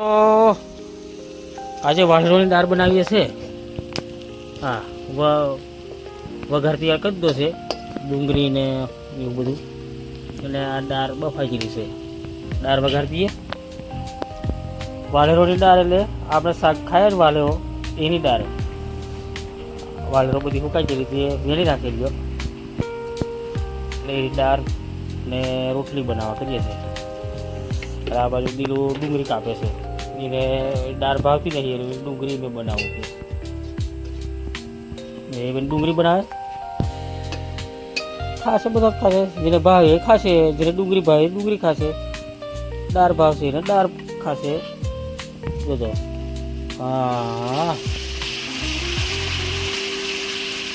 તો આજે વાંસળોની દાળ બનાવીએ છે. હા વઘાર તૈયાર કરી દો છે, ડુંગળી ને એવું બધું. અને આ દાળ બફાઈ ગયેલી છે. દાળ વઘાર દઈએ વાલેરોની દાળ એટલે આપણે શાક ખાય વાલેરો, એની દાળ. વાલેરો બધી સુકાઈ ગયેલી વેળી વેણી રાખેલી એટલે એની દાળ ને રોટલી બનાવવા કરીએ છીએ. આ બાજુ બીલું ડુંગળી કાપે છે. એને દાળ ભાવતી નહીં એટલે ડુંગળી મેં બનાવું છું ને એ બેન ડુંગળી બનાવે ખાશે બધા ખાશે જેને ભાવે એ ખાશે જેને ડુંગળી ભાવે એ ડુંગળી ખાશે દાળ ભાવશે એને દાળ ખાશે જોજો હા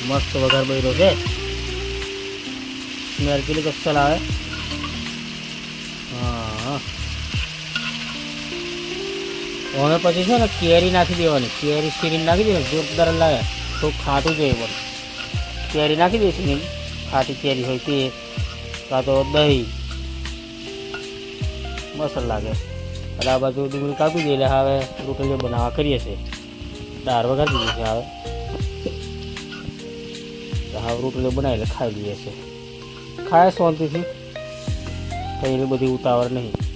મસ્ત વઘાર બન્યો છે સ્મેલ કેટલી કસ્તલ આવે હવે પછી છે ને કેરી નાખી દેવાની. કેરી સીરીને નાખી દેવાની. જોરદાર લાગે. તો ખાટું જોઈએ પણ કેરી નાખી દઈશું ને ખાટી કેરી હોય તે. કાં તો દહીં. મસ્ત લાગે. એટલે આ બાજુ ડુંગળી કાપી દઈએ એટલે હવે રોટલીઓ બનાવવા કરીએ છીએ. દાળ વગાડી દીધી છે હવે. હા રોટલીઓ બનાવી એટલે ખાઈ લઈએ છીએ. ખાય શાંતિથી. કંઈ બધી ઉતાવળ નહીં.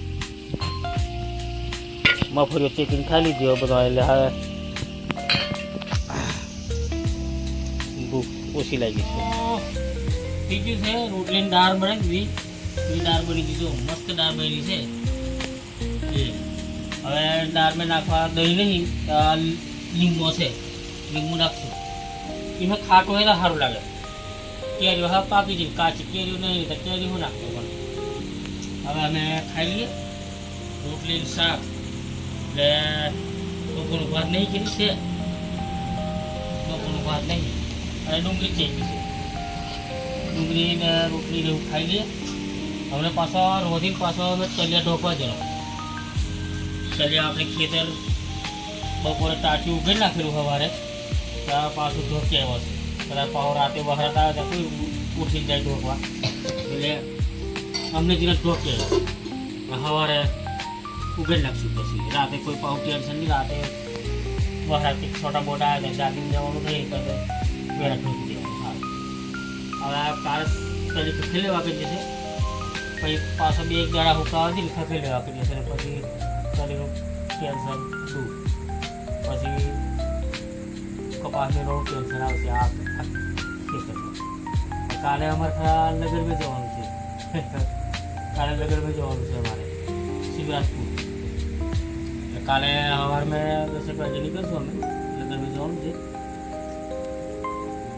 મફરીઓ ચેકિંગ ખાઈ લીધી બધો, એટલે હવે ભૂખ ઓછી લાગી છે. બીજું છે, રોટલીની દાળ બનાવી દીધી. એ દાળ બની દીધું મસ્ત દાળ બની છે. હવે દાળમાં નાખવા દહીં નહીં લીંબો છે. લીંબુ નાખશું. એમાં ખાટો હોય સારું લાગે. કેરીઓ, હા, પાકી જાય કાચી કેરીઓ નહીં, તો કેરીઓ નાખતો પણ. હવે અમે ખાઈ લઈએ. રોટલી શાક. એટલે લોકોનું ભાત નહીં કરી છે. લોકોનું ભાત નહીં. અને ડુંગળી ચેકી છે. ડુંગળી ને રોટલી ને એવું ખાઈ લઈએ. અમને પાછો રોધી પાછો અમે ચલિયા ઢોકવા જવાનું ચલિયા આપણે ખેતર બપોરે ટાંકી ઉઘડી નાખેલું સવારે. ત્યાં પાછું ઢોકી આવ્યો છે. કદાચ પાછો રાતે વહરાત આવે ત્યાં કોઈ ઉઠી જાય ઢોકવા એટલે અમને જીરા ઢોકે સવારે ઉગડી નાખશું પછી રાતે કોઈ પાછું ટેન્શન નહીં રાતે વહરાથી છોટા મોટા આવે તો જાગીને જવાનું નહીં તો વેરા ઢોકી દેવાનું સારું હવે આ કાર તરીકે ખેલે વાગે જશે પછી પાછો બે એક દાડા હુકાવા દે ને ખેલે વાગે જશે ને પછી શરીરનું ટેન્શન દૂર પછી કપાસને બહુ ટેન્શન આવશે આ આ ખેતરમાં. કાલે અમારે ખરા નગરમાં જવાનું છે કાલે નગરમાં જવાનું છે અમારે શિવરાજપુર એટલે કાલે સવારે દસ એક વાગે નીકળશું અમે નગરમાં જવાનું છે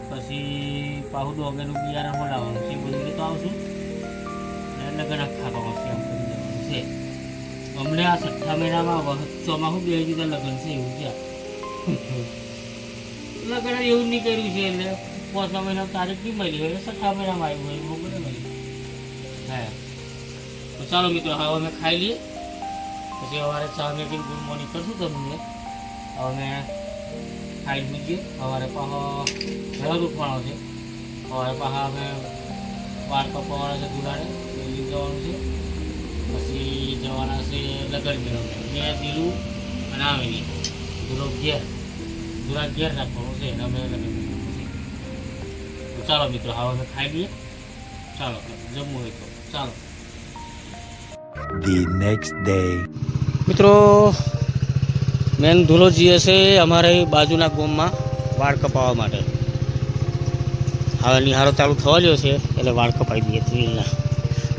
પછી પાહુ ડોગરનું બિયારણ બનાવવાનું છે, બધું લેતો આવશું. અને લગ્ન આખા દેવાનું છે. અમને આ છઠ્ઠા મહિનામાં ચોમાસું બે જુદા લગ્ન છે, એવું છે. લગ્ન એવું નહીં કર્યું છે, એટલે પાંચમા મહિના તારીખ નહીં મળી હોય, એટલે છઠ્ઠા મહિનામાં આવ્યું હોય, એવું બધું મળી. હા. તો ચાલો મિત્રો, હવે અમે ખાઈ લઈએ. પછી સવારે ચા મેકીને ગુડ મોર્નિંગ કરશું તમને. હવે ખાઈ મૂકીએ. સવારે પાછો વહેલું ઉઠવાનો છે. સવારે પાછા અમે વાર કપાવાના છે દુલાડે દિલ્હી જવાનું છે. પછી જવાના છે લગન મેળવવા. મેં દિલું અને આવેલી. દુલો ઘેર. દુલા ઘેર રાખવાનું છે. અને અમે લગન મેળવવાનું ચાલો મિત્રો, હવે અમે ખાઈ લઈએ. ચાલો, જમવું હોય તો. ચાલો. The next day. મિત્રો મેન ધૂલો જીએ છે અમારે બાજુના ગોમમાં વાળ કપાવવા માટે. હવે નિહાળો ચાલુ થવા ગયો છે એટલે વાળ કપાવી દઈએ ત્રીલના.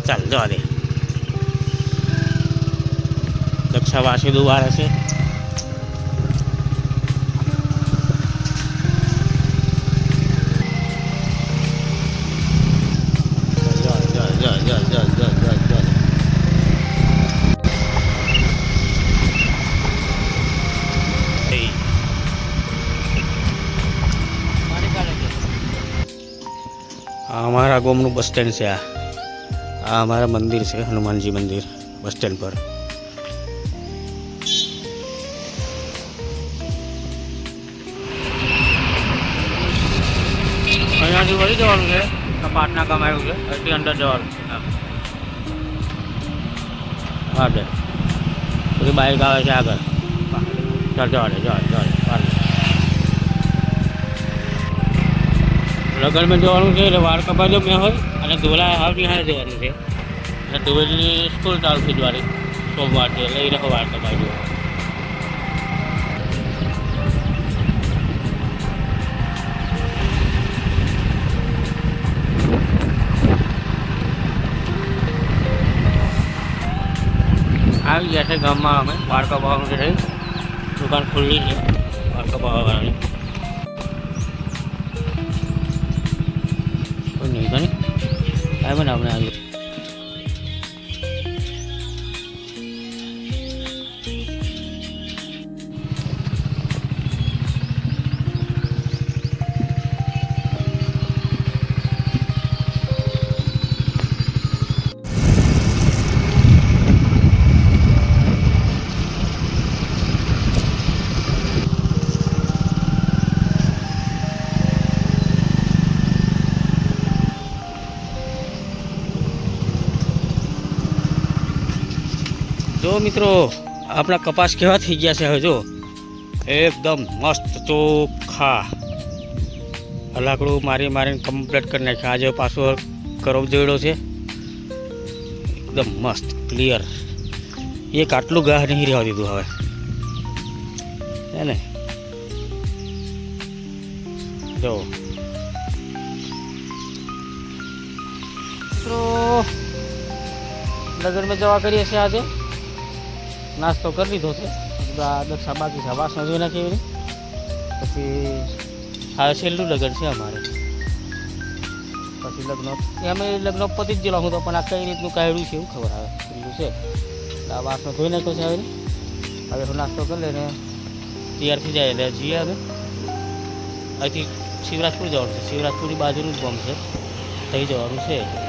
ચાલ જવા દે. દક્ષા વાસી વાળે દે, જવા દે, જવા દે, જવા દે, આ અમારા ગામનું બસ સ્ટેન્ડ છે આ. આ અમારા મંદિર છે, હનુમાનજી મંદિર, બસ સ્ટેન્ડ પર. અહીંયાથી વળી જવાનું છે? પાટના કામ આવ્યું છે, અહીંથી અંદર જવાનું છે. હા. બે પછી બાઇક આવે છે આગળ. ચાલ જવા દે જવા જવા લગ્નમાં જવાનું છે એટલે વાળ કપાજો મેં હોય. અને ધોલા આવતી હારે જવાનું છે. અને ધોવેલની સ્કૂલ ચાલુ છે જવાની, સોમવારથી, એટલે એ લોકો વાળ કપાજો આવી ગયા છે ગામમાં અમે, વાળ કપાવવાનું છે દુકાન ખુલ્લી છે, વાળ કપાવવાની મને આપણે આવી જો મિત્રો, આપણા કપાસ કેવા થઈ ગયા છે હવે જો. એકદમ મસ્ત ચોખ્ખા હલાકડું મારી મારીને કમ્પ્લીટ કરી નાખ્યા. આજે પાછો કરવ જોયેલો છે. એકદમ મસ્ત ક્લિયર એક આટલું ગાહ નહીં રહેવા દીધું હવે. હે ને? જો. મિત્રો લગ્નમાં જવા કરીએ છીએ આજે. નાસ્તો કરી લીધો છે. બધા દક્ષા બાકી છે. વાસણ જોઈ નાખી એવી પછી હા, છેલ્લું લગ્ન છે અમારે. પછી લગ્ન અમે લગ્ન પતી જ ગયેલા હું તો, પણ આ કઈ રીતનું કાઢ્યું છે એવું ખબર આવે. છેલ્લું છે. એટલે આ વાસણ ધોઈ નાખ્યો છે હવે હવે હું નાસ્તો કરી લઈને તૈયાર થઈ જાય. એટલે જઈએ અમે અહીંથી શિવરાજપુર જવાનું છે. શિવરાજપુરની બાજુનું જ ગામ છે. થઈ જવાનું છે.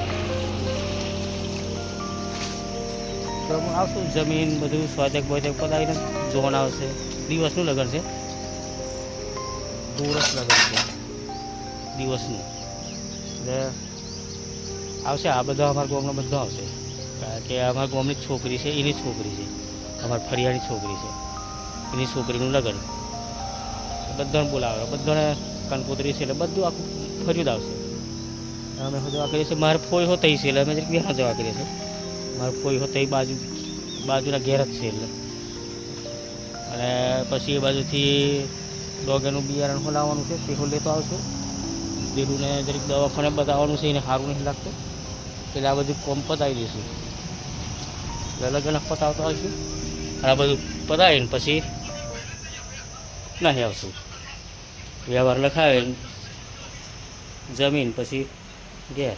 તો આવશું, જમીન બધું સ્વાધક બોધક પતાવીને જોવાનું આવશે. દિવસનું લગ્ન છે. દિવસ લગ્ન છે. દિવસનું. એટલે આવશે, આ બધા અમારા ગામનો બધો આવશે. કારણ કે અમારા ગામની છોકરી છે, એની છોકરી છે. અમારા ફરિયાની છોકરી છે. એની છોકરીનું લગ્ન. બધાને બોલાવે. બધાને કનકોતરી છે, એટલે બધું આખું ફર્યું જ આવશે. અમે જવા કરીએ છીએ. મારે ફોઈ હોત છે, એટલે અમે જવા કરીએ છીએ. મારો ફોઈ હોતો એ બાજુ બાજુના ઘેર જ છે એટલે. અને પછી એ બાજુથી ડોગેનું બિયારણ ખોલાવવાનું છે, તે લેતો આવશું. દીરુને દરેક દવાખાને બતાવવાનું છે, એને સારું નહીં લાગતું. એટલે આ બધું કોમ પતાવી દઈશું. એટલે લગ્ન પતાવતો આવીશું અને આ બધું પતાવીને પછી નહીં આવશું વ્યવહાર લખાવીને જમીન પછી ઘેર.